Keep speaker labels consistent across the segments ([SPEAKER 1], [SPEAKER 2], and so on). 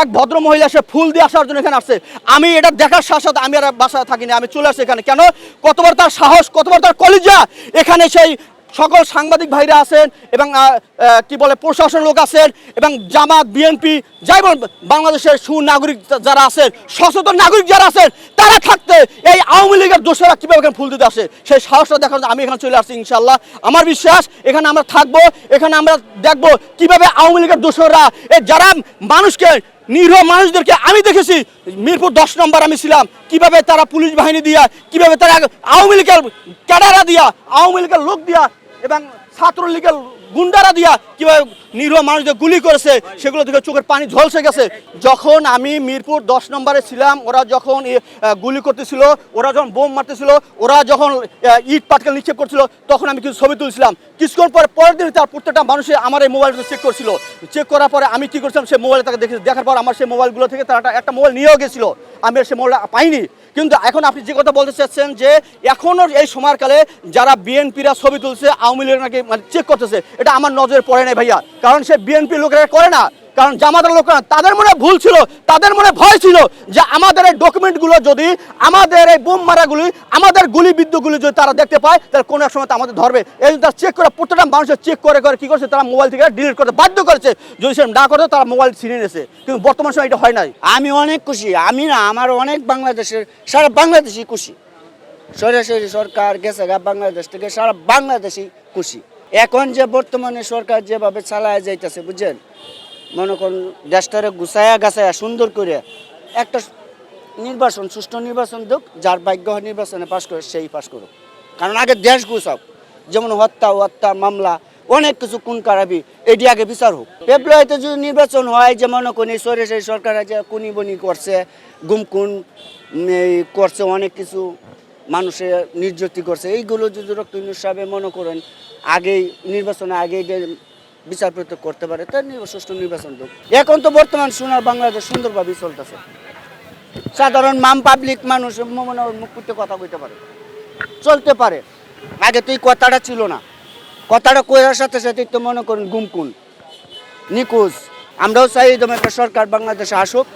[SPEAKER 1] এক ভদ্র মহিলা সে ফুল দিয়ে আসার জন্য এখানে আসছে। আমি এটা দেখার সাথে সাথে আমি আর বাসায় থাকিনি, আমি চলে আসছি এখানে। কেন? কতবার তার সাহস, কতবার তার কলিজা? এখানে সেই সকল সাংবাদিক ভাইরা আছেন এবং কি বলে প্রশাসন লোক আছেন এবং জামাত, বিএনপি, যাই বলেন বাংলাদেশের সুনাগরিক যারা আছেন, সচেতন নাগরিক যারা আছেন, তারা থাকতে এই আওয়ামী লীগের দোষেরা কীভাবে এখানে ফুল দিতে আসে? সেই সাহসটা দেখার আমি এখানে চলে আসছি ইনশাল্লাহ আমার বিশ্বাস, এখানে আমরা থাকব, এখানে আমরা দেখব কীভাবে আওয়ামী লীগের দোষরা যারা মানুষকে নিরীহ মানুষদেরকে আমি দেখেছি। মিরপুর দশ নম্বর আমি ছিলাম। কীভাবে তারা পুলিশ বাহিনী দিয়া, কীভাবে তারা আওয়ামী লীগের ক্যাডারা দিয়া, আওয়ামী লীগের লোক দিয়া এবং ছাত্রলীগের গুন্ডারা দিয়া কীভাবে নিরীহ মানুষদের গুলি করেছে, সেগুলো থেকে চোখের পানি ঝলসে গেছে। যখন আমি মিরপুর দশ নম্বরে ছিলাম, ওরা যখন গুলি করতেছিল, ওরা যখন বোম মারতেছিল, ওরা যখন ইট পাটকেল নিক্ষেপ করছিল, তখন আমি কিছু ছবি তুলছিলাম। কিছুক্ষণ পরে পরের দিন তার প্রত্যেকটা মানুষের আমার এই মোবাইলটা চেক করছিল। চেক করার পরে আমি কি করছিলাম সেই মোবাইলে তাকে দেখে দেখার পর আমার সেই মোবাইলগুলো থেকে তারা একটা- মোবাইল নিয়েও গেছিল। আমি সেই মোবাইলটা পাইনি। কিন্তু এখন আপনি যে কথা বলতে চাচ্ছেন যে এখনও এই সময়কালে যারা বিএনপিরা ছবি তুলছে, আওয়ামী লীগ নাকি মানে চেক করতেছে, এটা আমার নজরে পড়ে নাই ভাইয়া। কারণ সে বিএনপি লোকেরা করে না। কারণ জামাতের লোকরা, তাদের মনে ভুল ছিল, তাদের মনে ভয় ছিল যে আমাদের এই ডকুমেন্টগুলো যদি, আমাদের এই বোম মারাগুলি, আমাদের গুলি বিদ্যুৎগুলি যদি তারা দেখতে পায়, তাহলে কোনো এক সময় আমাদের ধরবে। এই তারা চেক করে, প্রত্যেকটা মানুষের চেক করে করে কি করছে, তারা মোবাইল থেকে ডিলিট করতে বাধ্য করেছে। যদি সে না করতে, তারা মোবাইল ছিনিয়ে নিয়েছে। কিন্তু বর্তমান সময় এটা হয় নাই।
[SPEAKER 2] আমি অনেক খুশি। আমি না, আমার অনেক বাংলাদেশের, সারা বাংলাদেশই খুশি। সরাসরি সরকার গেছে বাংলাদেশ থেকে সারা বাংলাদেশই খুশি। এখন যে বর্তমানে সরকার যেভাবে চালায় যাইতেছে, বুঝছেন? মনে করুন, দেশটারে গুছায়া গাছায়া সুন্দর করে একটা নির্বাচন, সুষ্ঠু নির্বাচন হোক যার ভাগ্য নির্বাচনে পাশ করে সেই পাশ করুক। কারণ আগে দেশ গুছাও, যেমন হত্যা হত্যা মামলা, অনেক কিছু কোন কারাবি, এটি আগে বিচার হোক। ফেব্রুয়ারিতে যদি নির্বাচন হয়, যে মনে করি সরে সেই সরকার যে কুনি বনি করছে গুমকুন করছে, অনেক কিছু মানুষে নির্যাতি করছে, এইগুলো যদি রক্ত সাহেবে মনে করেন, আগেই, নির্বাচনে আগেই বিচার করতে পারে তার সুষ্ঠু নির্বাচন হোক। এখন তো বর্তমান সোনার বাংলাদেশ সুন্দরভাবে চলতেছে। সাধারণ মাম পাবলিক মানুষ মনে মুখ করতে কথা কইতে পারে। চলতে পারে। আগে তো এই কথাটা ছিল না। কথাটা কইরার সাথে সাথে তো মনে করুন গুমকুন নিকুজ আমরাও চাই এরকম একটা সরকার বাংলাদেশে আসুক,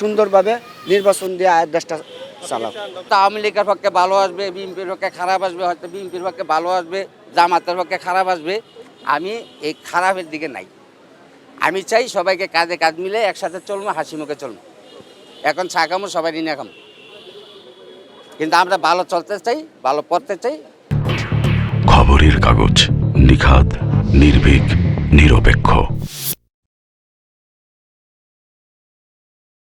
[SPEAKER 2] সুন্দরভাবে নির্বাচন দিয়ে আয়ের দেশটা চালাক।
[SPEAKER 3] তো আওয়ামী লীগের পক্ষে ভালো আসবে, বিএনপির পক্ষে খারাপ আসবে, হয়তো বিএনপির পক্ষে ভালো আসবে, জামাতের পক্ষে খারাপ আসবে। আমি এই খারাপের দিকে নাই। আমি চাই সবাইকে কাঁধে কাঁধ মিলে একসাথে চলবো হাসি মুখে চলবো এখন ছাকামো সবাই নিয়ে এখন কিন্তু আমরা ভালো চলতে চাই, ভালো পড়তে চাই।
[SPEAKER 4] খবরের কাগজ নিখাত নির্ভীক, নিরপেক্ষ।